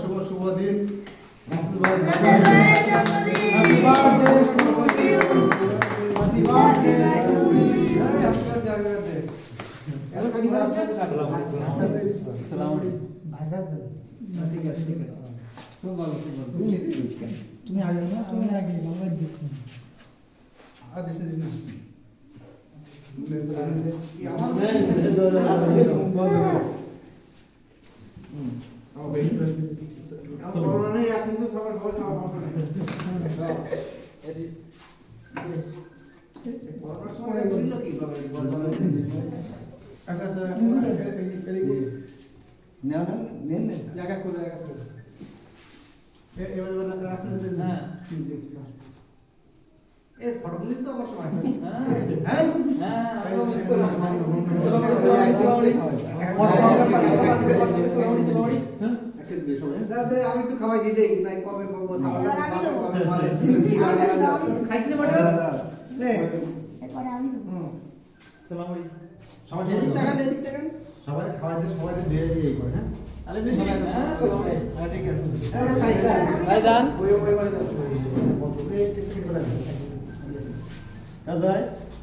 শুভ শুভ দিন তুমি আগে না তুমি আগে বাবা দেখো আর দেখতে দিন না আচ্ছা আচ্ছা নেও না নেন না জায়গা করে জায়গা করে এবার এবার রাস্তা হ্যাঁ। এ ফটো তো আমার সময় হ্যাঁ হ্যাঁ হ্যাঁ। আমি একটু খাওয়াই দিয়ে দেই নাই কবে করব খাইস না বাটা সবাই এদিক তাকান সবাই দিয়ে সবাই দিয়ে করে হ্যাঁ তাহলে বেশি হ্যাঁ হ্যাঁ ঠিক আছে তাহলে খাই ভাই যান ওই ওই ওই এই টিকিট বলে দাদা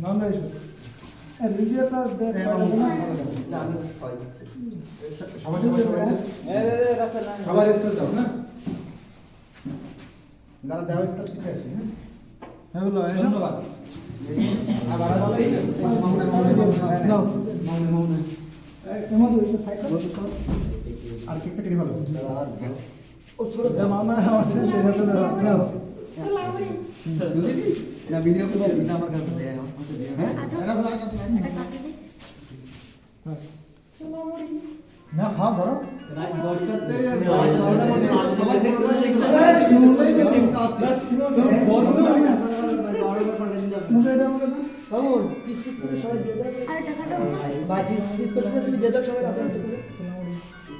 না না এসো এ ভিডিওটা দেখ সবাই সবাই রেস্ট দাও না যারা দেওয়া ইস্তার পিছে আসি হ্যাঁ হ্যাঁ বলো ধন্যবাদ আবার একটা সাইকেল আর কেকটা কেটে ভালো ও ছোট মামা আছে সেটা তো না দিদি না ভিডিও করে দিন আমার কাছে দে আমাকে দে হ্যাঁ এটা তো এটা এটা কাটি দে। না খাও ধরো রাত 10টাতে মুখে এটা আমাকে দাও আর টাকাটা হ্যাঁ নাও দাও